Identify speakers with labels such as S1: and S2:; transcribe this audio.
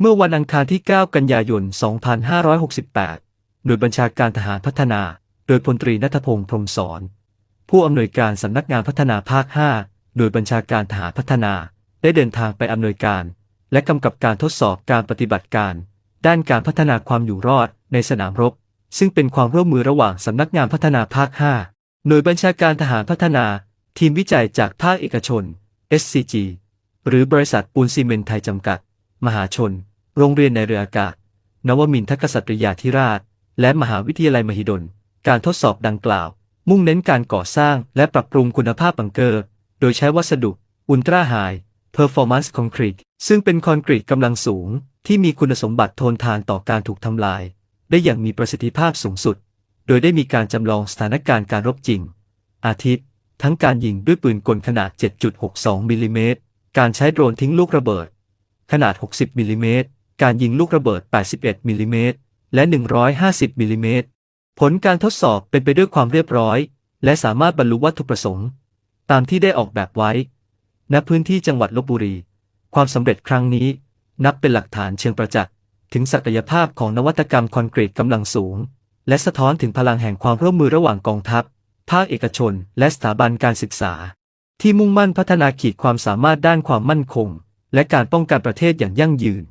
S1: เมื่อวันอังคารที่ 9 กันยายน 2568 หน่วยบัญชาการทหารพัฒนา โดยพลตรีนัทพงษ์พรมสอน ผู้อำนวยการสำนักงานพัฒนาภาค5โดยบัญชาการทหารพัฒนา ได้เดินทางไปอำนวยการ และกำกับการทดสอบการปฏิบัติการ ด้านการพัฒนาความอยู่รอดในสนามรบ ซึ่งเป็นความร่วมมือระหว่างสำนักงานพัฒนาภาค 5 หน่วยบัญชาการทหารพัฒนา ทีมวิจัยจากภาคเอกชน SCG หรือบริษัทปูนซีเมนต์ไทยจำกัด มหาชน โรงเรียนในเรืออากาศ นวมินทกษัตริยาธิราช และมหาวิทยาลัยมหิดล การทดสอบดังกล่าว มุ่งเน้นการก่อสร้างและปรับปรุงคุณภาพบังเกอร์ โดยใช้วัสดุอุลตราไฮเพอร์ฟอร์มนซ์คอนกรีตซึ่งเป็นคอนกรีตกำลังสูง ที่มีคุณสมบัติทนทานต่อการถูกทำลาย ได้อย่างมีประสิทธิภาพสูงสุด โดยได้มีการจำลองสถานการณ์การรบจริง อาทิตย์ ทั้งการยิงด้วยปืนกลขนาด 7.62 มิลลิเมตร การใช้โดรนทิ้งลูกระเบิด ขนาด 60มิลลิเมตร การยิงลูกระเบิด 81มิลลิเมตร และ 150มิลลิเมตร ผลการทดสอบเป็นไปด้วยความเรียบร้อย และสามารถบรรลุวัตถุประสงค์ ตามที่ได้ออกแบบไว้ ณ พื้นที่จังหวัดลบบุรี ความสำเร็จครั้งนี้ นับเป็นหลักฐานเชิงประจักษ์ถึงศักยภาพของนวัตกรรมคอนกรีตกำลังสูง และสะท้อนถึงพลังแห่งความร่วมมือระหว่างกองทัพ ภาคเอกชน และสถาบันการศึกษา ที่มุ่งมั่นพัฒนาขีดความสามารถด้านความมั่นคง และการป้องกันประเทศอย่างยั่งยืน